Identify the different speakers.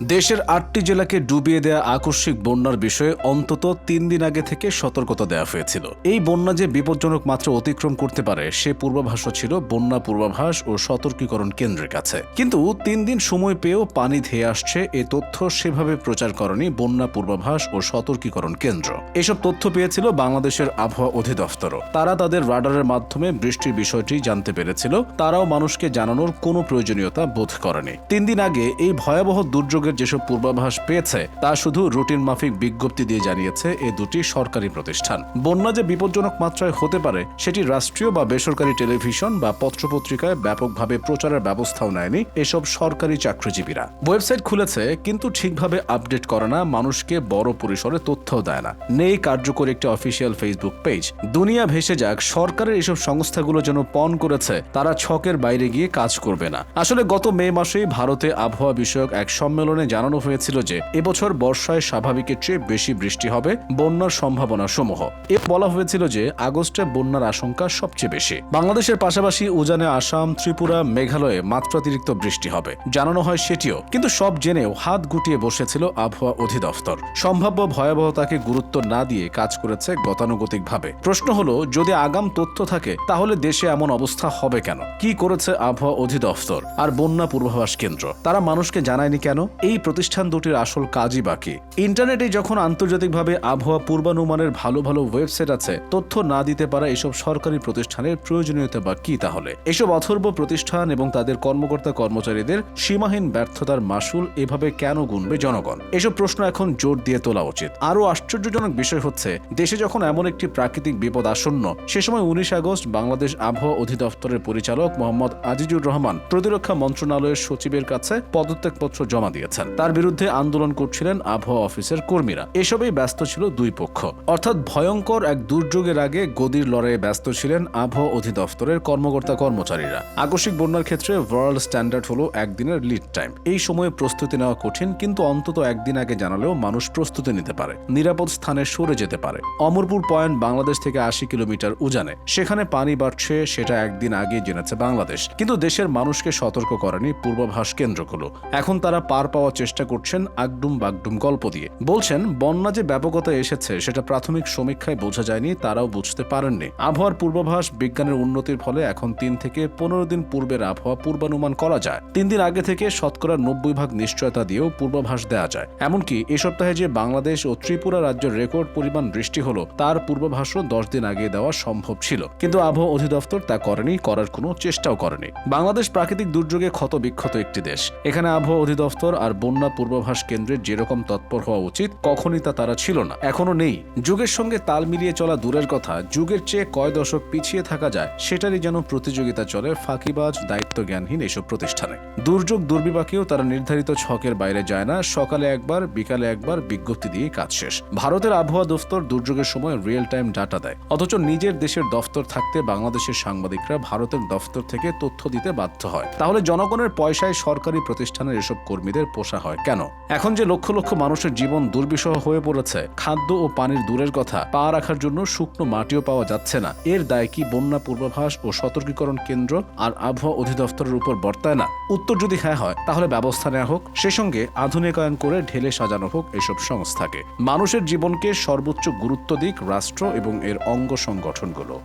Speaker 1: দেশের আটটি জেলাকে ডুবিয়ে দেয়া আকস্মিক বন্যার বিষয়ে অন্তত তিন দিন আগে থেকে সতর্কতা দেওয়া হয়েছিল। এই বন্যা যে বিপজ্জনক মাত্রা অতিক্রম করতে পারে, সে পূর্বাভাসও ছিল বন্যা পূর্বাভাস ও সতর্কীকরণ কেন্দ্রের কাছে। কিন্তু তিন দিন সময় পেয়েও পানি ধেয়ে আসছে, এ তথ্য সেভাবে প্রচার করেনি বন্যা পূর্বাভাস ও সতর্কীকরণ কেন্দ্র। এসব তথ্য পেয়েছিল বাংলাদেশের আবহাওয়া অধিদপ্তরও। তারা তাদের রাডারের মাধ্যমে বৃষ্টির বিষয়টি জানতে পেরেছিল। তারাও মানুষকে জানানোর কোনো প্রয়োজনীয়তা বোধ করেনি। তিন দিন আগে এই ভয়াবহ দুর্যোগের যেসব পূর্বাভাস পেয়েছে, তা শুধু রুটিন মাফিক বিজ্ঞপ্তি দিয়ে জানিয়েছে এ দুটি সরকারি প্রতিষ্ঠান। বন্যা যে বিপজ্জনক মাত্রায় হতে পারে, সেটি রাষ্ট্রীয় বা বেসরকারি টেলিভিশন বা পত্রপত্রিকায় ব্যাপকভাবে প্রচারের ব্যবস্থাও নেয়নি এসব সরকারি চাকরিজীবীরা। ওয়েবসাইট খুলেছে, কিন্তু ঠিকভাবে আপডেট করে না, মানুষকে বড় পরিসরে তথ্যও দেয় না। নেই কার্যকর একটি অফিসিয়াল ফেসবুক পেজ। দুনিয়া ভেসে যাক, সরকারের এসব সংস্থাগুলো যেন পণ করেছে, তারা ছকের বাইরে গিয়ে কাজ করবে না। আসলে গত মে মাসেই ভারতে আবহাওয়া বিষয়ক এক সম্মেলনে জানানো হয়েছিল যে, এবছর বর্ষায় স্বাভাবিকের চেয়ে বেশি বৃষ্টি হবে বন্যার সম্ভাবনা সমূহ এ বলা হয়েছিল যে, আগস্টে বন্যার আশঙ্কা সবচেয়ে বেশি। বাংলাদেশের পাশাপাশি উজানে আসাম, ত্রিপুরা, মেঘালয়ে মাত্রাতিরিক্ত বৃষ্টি হবে। জানানো হয় সেটিও, কিন্তু সব জেনেও হাত গুটিয়ে বসেছিল আবহাওয়া অধিদপ্তর। সম্ভাব্য ভয়াবহতাকে গুরুত্ব না দিয়ে কাজ করেছে গতানুগতিকভাবে। প্রশ্ন হলো, যদি আগাম তথ্য থাকে, তাহলে দেশে এমন অবস্থা হবে কেন? কি করেছে আবহাওয়া অধিদপ্তর আর বন্যা পূর্বাভাস কেন্দ্র? তারা মানুষকে জানায়নি কেন? এই প্রতিষ্ঠান দুটির আসল কাজই বাকি। ইন্টারনেটে যখন আন্তর্জাতিকভাবে আবহাওয়া পূর্বানুমানের ভালো ভালো ওয়েবসাইট আছে, তথ্য না দিতে পারা এসব সরকারি প্রতিষ্ঠানের প্রয়োজনীয়তা বা কি তাহলে? এসব অথর্ব প্রতিষ্ঠান এবং তাদের কর্মকর্তা কর্মচারীদের সীমাহীন ব্যর্থতার মাসুল এভাবে কেন গুনবে জনগণ? এসব প্রশ্ন এখন জোর দিয়ে তোলা উচিত। আরও আশ্চর্যজনক বিষয় হচ্ছে, দেশে যখন এমন একটি প্রাকৃতিক বিপদ আসন্ন, সে সময় উনিশ আগস্ট বাংলাদেশ আবহাওয়া অধিদপ্তরের পরিচালক মোহাম্মদ আজিজুর রহমান প্রতিরক্ষা মন্ত্রণালয়ের সচিবের কাছে পদত্যাগপত্র জমা দিয়েছেন তার বিরুদ্ধে আন্দোলন করছিলেন আবহাওয়া অফিসের কর্মীরা। এসবেই ব্যস্ত ছিল দুই পক্ষ। অর্থাৎ ভয়ঙ্কর এক দুর্যোগের আগে গদির লড়াইয়ে ব্যস্ত ছিলেন আবহাওয়া অধিদপ্তরের কর্মকর্তা কর্মচারীরা। আকস্মিক বন্যার ক্ষেত্রে ওয়ার্ল্ড স্ট্যান্ডার্ড হলো একদিনের লিড টাইম এই সময়ে প্রস্তুতি নেওয়া কঠিন, কিন্তু অন্তত একদিন আগে জানালেও মানুষ প্রস্তুতি নিতে পারে। নিরাপদ স্থানে সরে যেতে পারে। অমরপুর পয়েন্ট বাংলাদেশ থেকে আশি কিলোমিটার উজানে। সেখানে পানি বাড়ছে, সেটা একদিন আগে জেনেছে বাংলাদেশ। কিন্তু দেশের মানুষকে সতর্ক করেনি পূর্বাভাস কেন্দ্রগুলো এখন তারা পার পাওয়ার চেষ্টা করছেন আগডুম বাগডুম গল্প দিয়ে। বলছেন, বন্যা যে ব্যাপকতা এসেছে, সেটা প্রাথমিক সমীক্ষায় বোঝা যায়নি, তারাও বুঝতে পারেননি। আবহাওয়ার পূর্বাভাস বিজ্ঞানের উন্নতির ফলে এখন তিন থেকে পনেরো দিন পূর্বের আবহাওয়া পূর্বানুমান করা যায়। তিন দিন আগে থেকে শতকরা নব্বই ভাগ নিশ্চয়তা দিয়েও পূর্বাভাস দেওয়া যায়। এমনকি এ সপ্তাহে যে বাংলাদেশ ও ত্রিপুরা রাজ্যের রেকর্ড পরিমাণ বৃষ্টি হলো, তার পূর্বাভাসও দশ দিন আগে দেওয়া সম্ভব ছিল। কিন্তু আবহাওয়া অধিদপ্তর তা করেনি, করার কোনো চেষ্টাও করেনি। বাংলাদেশ প্রাকৃতিক দুর্যোগে ক্ষত বিক্ষত একটি দেশ। এখানে আবহাওয়া অধিদপ্তর আর বন্যা পূর্বাভাস কেন্দ্রের যেরকম তৎপর হওয়া উচিত, কখনই তা তারা ছিল না। এখনও নেই। যুগের সঙ্গে তাল মিলিয়ে চলা দূরের কথা, যুগের চেয়ে কয় দশক পিছিয়ে থাকা যায়, সেটারই যেন প্রতিযোগিতা চলে ফাঁকিবাজ দায়িত্ব জ্ঞানহীন এসব প্রতিষ্ঠানে। দুর্যোগ দুর্বিপাকেও তারা নির্ধারিত ছকের বাইরে যায় না, সকালে একবার, বিকালে একবার বিজ্ঞপ্তি দিয়ে কাজ শেষ। ভারতের আবহাওয়া দফতর দুর্যোগের সময় রিয়েল টাইম ডাটা দেয়। অথচ নিজের দেশের দফতর থাকতে বাংলাদেশের সাংবাদিকরা ভারতের দফতর থেকে তথ্য দিতে বাধ্য হয়। তাহলে জনগণের পয়সায় সরকারি প্রতিষ্ঠানের এসব কর্মীদের পোষা হয়। কেন? এখন যে লক্ষ লক্ষ মানুষের জীবন দুর্বিষহ হয়ে পড়েছে, খাদ্য ও পানির দূরের কথা, পা রাখার জন্য শুকনো মাটিও পাওয়া যাচ্ছে না। এর দায় কি বন্যা পূর্বাভাস ও সতর্কীকরণ কেন্দ্র আর আবহাওয়া অধিদপ্তরের উপর বর্তায় না? উত্তর যদি হ্যাঁ হয়, তাহলে ব্যবস্থা নেওয়া হোক। সে সঙ্গে আধুনিকায়ন করে ঢেলে সাজানো হোক এসব সংস্থাকে। মানুষের জীবনকে সর্বোচ্চ গুরুত্ব দিক রাষ্ট্র এবং এর অঙ্গ সংগঠনগুলো।